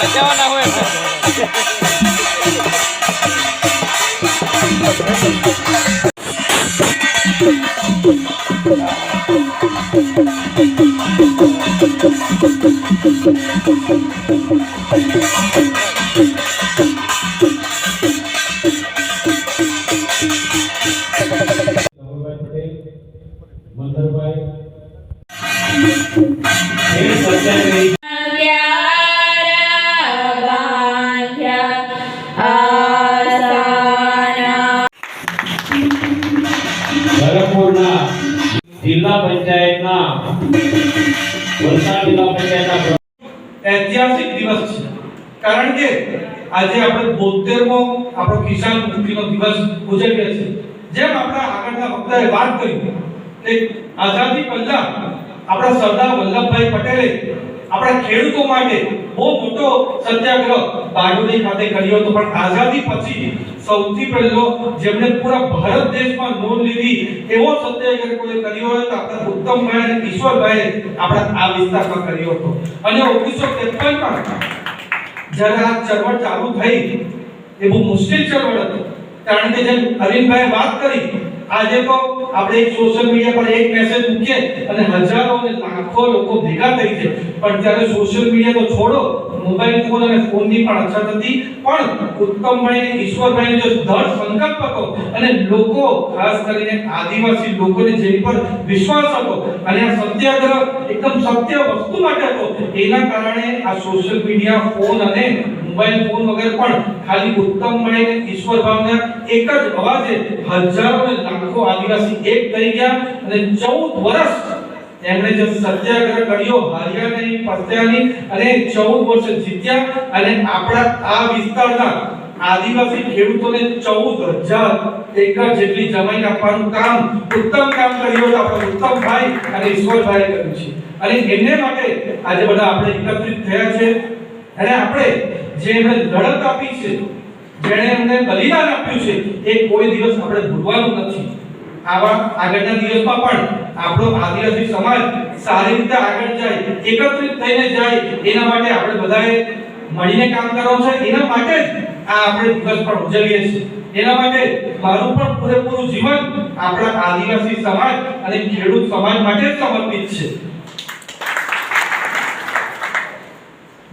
નચાવાના હોય Thank you. જિલ્લા પંચાયતના વલસાડ જિલ્લા પંચાયતના ઐતિહાસિક દિવસ છે. કારણ કે આજે આપણે 72મો આપણો કિસાન મુક્તિનો દિવસ ઉજવીએ છીએ. જેમ આપણા આગળના વક્તાએ વાત કરી કે આઝાદી પહેલા આપણા સરદાર વલ્લભભાઈ પટેલે આપણા ખેડૂતો માટે બહુ મોટો સત્યાગ્રહ બારડોલી ખાતે કર્યો હતો. પણ આઝાદી પછી સૌથી પહેલો જેમણે પૂરા ભારત દેશમાં નોંધ લીધી એવો સત્યાગ્રહ કોઈ કર્યો હતો આપણા ઉત્તમભાઈ અને ઈશ્વરભાઈ આપણા આ વિસ્તારમાં કર્યો હતો. અને 1953 માં જ્યારે આ ચળવળ ચાલુ થઈ, એ બહુ મુશ્કેલ ચળવળ હતી. કારણ કે જેમ અરવિંદભાઈ વાત કરી, આજે તો આપણે એક સોશિયલ મીડિયા પર એક મેસેજ મૂકીએ અને હજારો અને લાખો લોકો ભેગા થઈ છે. પણ ત્યારે સોશિયલ મીડિયા તો છોડો મોબાઈલ ફોન અને ફોનની પણ અછત હતી. પણ ઉત્તમભાઈ અને ઈશ્વરભાઈનો જે દૃઢ સંકલ્પ હતો અને લોકો, ખાસ કરીને આદિવાસી લોકોને જેની પર વિશ્વાસ હતો અને આ સત્યાગ્રહ એકદમ સત્ય વસ્તુ માટે હતો, એના કારણે આ સોશિયલ મીડિયા ફોન અને મોબાઈલ ફોન વગર પણ ખાલી ઉત્તમભાઈ ઈશ્વર ભાવના એક જ અવાજે હજારો ને લાખો આદિવાસી એક થઈ ગયા અને 14 વર્ષ એમણે જે સત્યાગ્રહ કર્યો હાર્યા નહીં અને 14 વર્ષ જીત્યા અને આપણા આ વિસ્તારના આદિવાસી ખેડૂતોને 14000 એકર જેટલી જમીન આપવાનું કામ, ઉત્તમ કામ કર્યું આપણા ઉત્તમભાઈ અને ઈશ્વરભાઈએ કર્યું છે. અને એમને માટે આજે બધા આપણે એકત્રિત થયા છે. અને આપણે જે એમણે લડત આપી છે, જેણે એમને બલિદાન આપ્યું છે, એ કોઈ દિવસ આપણે ભૂલવાનું નથી. આવા આગળના દિવસમાં પણ આપણો આદિવાસી સમાજ સારી રીતે આગળ જાય, એકત્રિત થઈને જાય, એના માટે આપણે બધાએ મળીને કામ કરવાનું છે. એના માટે જ આ આપણે દિવસ પણ ઉજવીએ છીએ. એના માટે મારું પણ પૂરેપૂરું જીવન આપણા આદિવાસી સમાજ અને ખેડૂત સમાજ માટે જ સમર્પિત છે.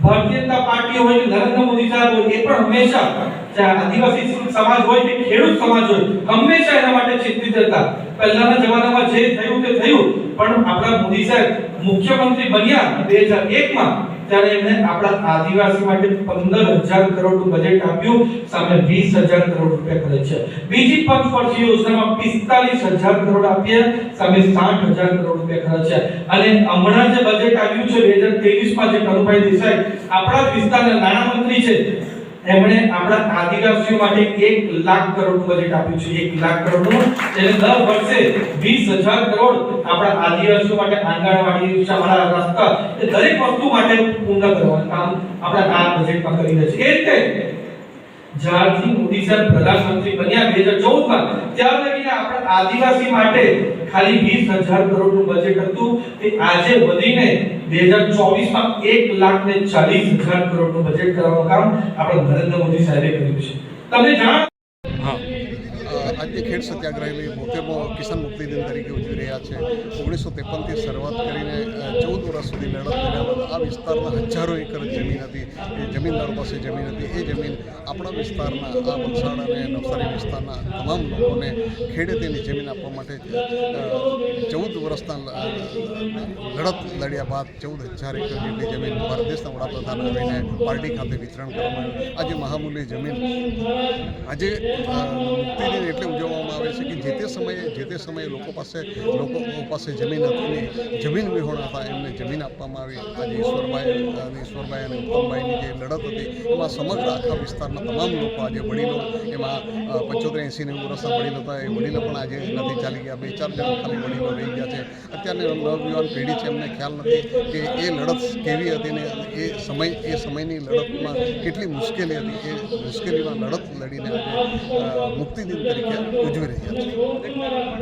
ભારતીય જનતા પાર્ટી હોય નરેન્દ્ર મોદી સાહેબ હોય, એ પણ હંમેશા ચાહે આદિવાસી સમાજ હોય કે ખેડૂત સમાજ હોય, હંમેશા એના માટે ચિંતિત હતા. પહેલાના જમાનામાં જે થયું તે થયું, પણ આપણા મોદી સાહેબ મુખ્યમંત્રી બન્યા 2001 માં ત્યારે એમણે આપણા આદિવાસી માટે 15000 કરોડનું બજેટ આપ્યું, સામે 20000 કરોડ રૂપિયા ખર્ચ છે. બીજી પંચવર્ષીય યોજનામાં 45000 કરોડ આપ્યા સામે 60000 કરોડ રૂપિયા ખર્ચ છે. અને હમણાં જે બજેટ આવ્યું છે 2023 માં જે કનુભાઈ દેસાઈ, આપણા વિસ્તારના નાણામંત્રી છે એમણે આપણા આદિવાસીઓ માટે 1 લાખ કરોડનું બજેટ આપ્યું છે. 1 લાખ કરોડનું. એટલે દર વર્ષે 20000 કરોડ આપણા આદિવાસીઓ માટે આંગણવાડી શાળા રસ્તા દરેક વસ્તુ માટે પૂર્ણ કરવાનું કામ આપણા આ બજેટમાં કરી રહ્યા છે. એ રીતે જ્યારથી મોદી પ્રધાનમંત્રી બન્યા 2014 માં ત્યાર લગીને આપણા આદિવાસી માટે ખાલી 20000 કરોડનું બજેટ હતું તે આજે વધીને 2024 માં 1 લાખ ને 40000 કરોડનું બજેટ કરવાનું કામ આપણા નરેન્દ્ર મોદી સાહેબે કર્યું છે. તમને જાણ આજે ખેડ સત્યાગ્રહની બોતેરમો કિસાન મુક્તિ દિન તરીકે ઉજવી રહ્યા છે. ઓગણીસો ત્રેપનથી શરૂઆત કરીને ચૌદ વર્ષ સુધી લડત લડ્યા આ વિસ્તારમાં હજારો એકર જમીન હતી. એ જમીનદારો પાસે જમીન હતી. એ જમીન આપણા વિસ્તારના, આ વલસાડ અને નવસારી વિસ્તારના તમામ લોકોને ખેડે તેની જમીન આપવા માટે ચૌદ વર્ષના લડત લડ્યા બાદ ચૌદ હજાર એકર જેટલી જમીન ભારત દેશના વડાપ્રધાન આવીને પાર્ટી ખાતે વિતરણ કરવામાં આવ્યું. આજે મહામૂલ્ય જમીન આજે મુક્તિ દિન એટલે ઉજવવામાં આવે છે કે જે તે સમયે જે તે સમયે લોકો પાસે લોકો પાસે જમીન હતી જમીન વિહોણા હતા એમને જમીન આપવામાં આવી. આજે ઈશ્વરભાઈ અને ઈશ્વરભાઈ અને ઉત્તમભાઈની જે લડત હતી એમાં સમગ્ર આખા વિસ્તારના તમામ લોકો આજે વડીલો એમાં પંચોતેર એંસી નેવું વર્ષના વડીલ હતા એ વડીલો પણ આજે નથી ચાલી ગયા. બે ચાર જણ ખાલી વડીલો રહી ગયા છે. અત્યારની નવયુવાન પેઢી છે એમને ખ્યાલ નથી કે એ લડત કેવી હતી ને એ સમય એ સમયની લડતમાં કેટલી મુશ્કેલી હતી. એ મુશ્કેલીમાં લડત લડીને આજે અ, મુક્તિ દિન તરીકે ઉજવી રહ્યા છે.